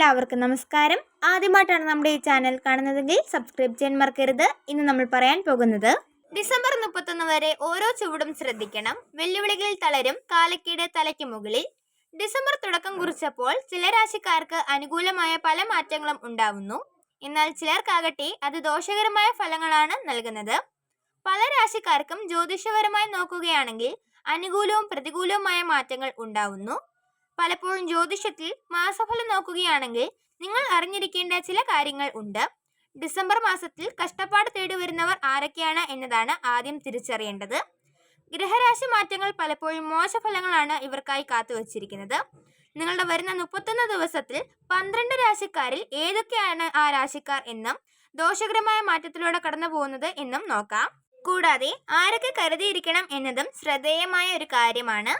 എല്ലാവർക്കും നമസ്കാരം. ആദ്യമായിട്ടാണ് നമ്മുടെ ഈ ചാനൽ കാണുന്നതെങ്കിൽ സബ്സ്ക്രൈബ് ചെയ്യാൻ മറക്കരുത്. ഇന്ന് നമ്മൾ പറയാൻ പോകുന്നത് ഡിസംബർ മുപ്പത്തൊന്ന് വരെ ഓരോ ചുവടും ശ്രദ്ധിക്കണം. വെല്ലുവിളികളിൽ തളരും. കാലക്കീട് തലയ്ക്ക് മുകളിൽ. ഡിസംബർ തുടക്കം കുറിച്ചപ്പോൾ ചില രാശിക്കാർക്ക് അനുകൂലമായ പല മാറ്റങ്ങളും ഉണ്ടാവുന്നു. എന്നാൽ ചിലർക്കാകട്ടെ അത് ദോഷകരമായ ഫലങ്ങളാണ് നൽകുന്നത്. പല രാശിക്കാർക്കും ജ്യോതിഷപരമായി നോക്കുകയാണെങ്കിൽ അനുകൂലവും പ്രതികൂലവുമായ മാറ്റങ്ങൾ ഉണ്ടാവുന്നു. പലപ്പോഴും ജ്യോതിഷത്തിൽ മാസഫലം നോക്കുകയാണെങ്കിൽ നിങ്ങൾ അറിഞ്ഞിരിക്കേണ്ട ചില കാര്യങ്ങൾ ഉണ്ട്. ഡിസംബർ മാസത്തിൽ കഷ്ടപ്പാട് തേടി വരുന്നവർ ആരൊക്കെയാണ് എന്നതാണ് ആദ്യം തിരിച്ചറിയേണ്ടത്. ഗ്രഹരാശി മാറ്റങ്ങൾ പലപ്പോഴും മോശഫലങ്ങളാണ് ഇവർക്കായി കാത്തുവച്ചിരിക്കുന്നത്. നിങ്ങളുടെ വരുന്ന മുപ്പത്തൊന്ന് ദിവസത്തിൽ പന്ത്രണ്ട് രാശിക്കാരിൽ ഏതൊക്കെയാണ് ആ രാശിക്കാർ എന്നും ദോഷകരമായ മാറ്റത്തിലൂടെ കടന്നു പോകുന്നത് എന്നും നോക്കാം. കൂടാതെ ആരൊക്കെ കരുതിയിരിക്കണം എന്നതും ശ്രദ്ധേയമായ ഒരു കാര്യമാണ്.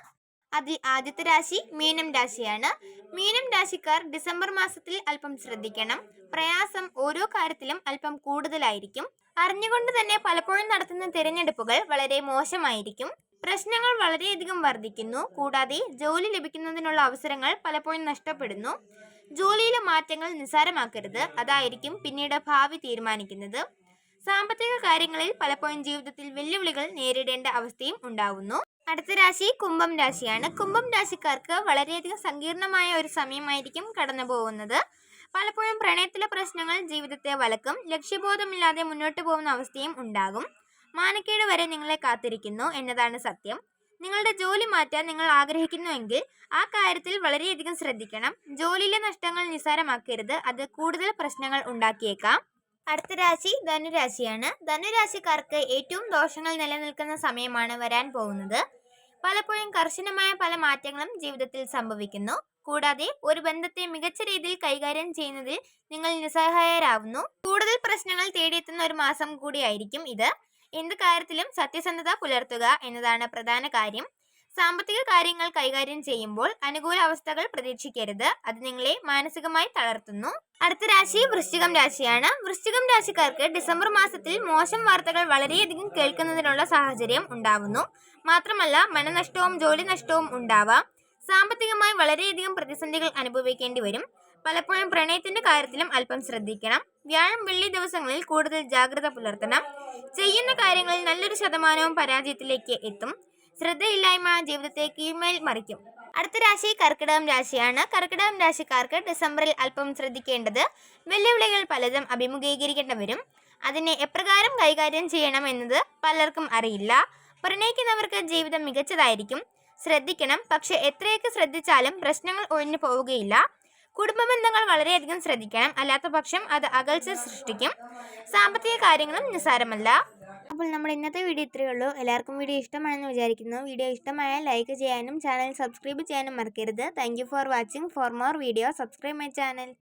അതിൽ ആദ്യത്തെ രാശി മീനം രാശിയാണ്. മീനം രാശിക്കാർ ഡിസംബർ മാസത്തിൽ അല്പം ശ്രദ്ധിക്കണം. പ്രയാസം ഓരോ കാര്യത്തിലും അല്പം കൂടുതലായിരിക്കും. അറിഞ്ഞുകൊണ്ട് തന്നെ പലപ്പോഴും നടത്തുന്ന തിരഞ്ഞെടുപ്പുകൾ വളരെ മോശമായിരിക്കും. പ്രശ്നങ്ങൾ വളരെയധികം വർദ്ധിക്കുന്നു. കൂടാതെ ജോലി ലഭിക്കുന്നതിനുള്ള അവസരങ്ങൾ പലപ്പോഴും നഷ്ടപ്പെടുന്നു. ജോലിയിലെ മാറ്റങ്ങൾ നിസ്സാരമാക്കരുത്. അതായിരിക്കും പിന്നീട് ഭാവി തീരുമാനിക്കുന്നത്. സാമ്പത്തിക കാര്യങ്ങളിൽ പലപ്പോഴും ജീവിതത്തിൽ വെല്ലുവിളികൾ നേരിടേണ്ട അവസ്ഥയും ഉണ്ടാവുന്നു. അടുത്ത രാശി കുംഭം രാശിയാണ്. കുംഭം രാശിക്കാർക്ക് വളരെയധികം സങ്കീർണമായ ഒരു സമയമായിരിക്കും കടന്നു പോകുന്നത്. പലപ്പോഴും പ്രണയത്തിലെ പ്രശ്നങ്ങൾ ജീവിതത്തെ വലക്കും ലക്ഷ്യബോധമില്ലാതെ മുന്നോട്ട് പോകുന്ന അവസ്ഥയും ഉണ്ടാകും. മാനക്കേട് വരെ നിങ്ങളെ കാത്തിരിക്കുന്നു എന്നതാണ് സത്യം. നിങ്ങളുടെ ജോലി മാറ്റാൻ നിങ്ങൾ ആഗ്രഹിക്കുന്നുവെങ്കിൽ ആ കാര്യത്തിൽ വളരെയധികം ശ്രദ്ധിക്കണം. ജോലിയിലെ നഷ്ടങ്ങൾ നിസ്സാരമാക്കരുത്. അത് കൂടുതൽ പ്രശ്നങ്ങൾ ഉണ്ടാക്കിയേക്കാം. അടുത്ത രാശി ധനുരാശിയാണ്. ധനുരാശിക്കാർക്ക് ഏറ്റവും ദോഷങ്ങൾ നിലനിൽക്കുന്ന സമയമാണ് വരാൻ പോകുന്നത്. പലപ്പോഴും കർശനമായ പല മാറ്റങ്ങളും ജീവിതത്തിൽ സംഭവിക്കുന്നു. കൂടാതെ ഒരു ബന്ധത്തെ മികച്ച രീതിയിൽ കൈകാര്യം ചെയ്യുന്നതിൽ നിങ്ങൾ നിസ്സഹായരാകുന്നു കൂടുതൽ പ്രശ്നങ്ങൾ തേടിയെത്തുന്ന ഒരു മാസം കൂടിയായിരിക്കും ഇത്. എന്ത് കാര്യത്തിലും സത്യസന്ധത പുലർത്തുക എന്നതാണ് പ്രധാന കാര്യം. സാമ്പത്തിക കാര്യങ്ങൾ കൈകാര്യം ചെയ്യുമ്പോൾ അനുകൂല അവസ്ഥകൾ പ്രതീക്ഷിക്കരുത്. അത് നിങ്ങളെ മാനസികമായി തളർത്തുന്നു. അടുത്ത രാശി വൃശ്ചികം രാശിയാണ്. വൃശ്ചികം രാശിക്കാർക്ക് ഡിസംബർ മാസത്തിൽ മോശം വാർത്തകൾ വളരെയധികം കേൾക്കുന്നതിനുള്ള സാഹചര്യം ഉണ്ടാവുന്നു. മാത്രമല്ല മനനഷ്ടവും ജോലി നഷ്ടവും ഉണ്ടാവാം. സാമ്പത്തികമായി വളരെയധികം പ്രതിസന്ധികൾ അനുഭവിക്കേണ്ടി വരും. പലപ്പോഴും പ്രണയത്തിന്റെ കാര്യത്തിലും അല്പം ശ്രദ്ധിക്കണം. വ്യാഴം വെള്ളി ദിവസങ്ങളിൽ കൂടുതൽ ജാഗ്രത പുലർത്തണം. ചെയ്യുന്ന കാര്യങ്ങളിൽ നല്ലൊരു ശതമാനവും പരാജയത്തിലേക്ക് എത്തും. ശ്രദ്ധയില്ലായ്മ ജീവിതത്തെ കീഴ്മേൽ മറിക്കും. അടുത്ത രാശി കർക്കിടകം രാശിയാണ്. കർക്കിടകം രാശിക്കാർക്ക് ഡിസംബറിൽ അല്പം ശ്രദ്ധിക്കേണ്ടത് വെല്ലുവിളികൾ പലതും അഭിമുഖീകരിക്കേണ്ടി വരും. അതിനെ എപ്രകാരം കൈകാര്യം ചെയ്യണം എന്നത് പലർക്കും അറിയില്ല. പ്രണയിക്കുന്നവർക്ക് ജീവിതം മികച്ചതായിരിക്കും. ശ്രദ്ധിക്കണം. പക്ഷെ എത്രയൊക്കെ ശ്രദ്ധിച്ചാലും പ്രശ്നങ്ങൾ ഒഴിഞ്ഞു പോവുകയില്ല. കുടുംബ ബന്ധങ്ങൾ വളരെയധികം ശ്രദ്ധിക്കണം. അല്ലാത്ത പക്ഷം അത് അകൽച്ച സൃഷ്ടിക്കും. സാമ്പത്തിക കാര്യങ്ങളും നിസ്സാരമല്ല. അപ്പോൾ നമ്മുടെ ഇന്നത്തെ വീഡിയോ ഇത്രയേ ഉള്ളൂ. എല്ലാവർക്കും വീഡിയോ ഇഷ്ടമാണെന്ന് വിചാരിക്കുന്നു. വീഡിയോ ഇഷ്ടമായാൽ ലൈക്ക് ചെയ്യാനും ചാനൽ സബ്സ്ക്രൈബ് ചെയ്യാനും മറക്കരുത്. Thank for watching for more video subscribe my channel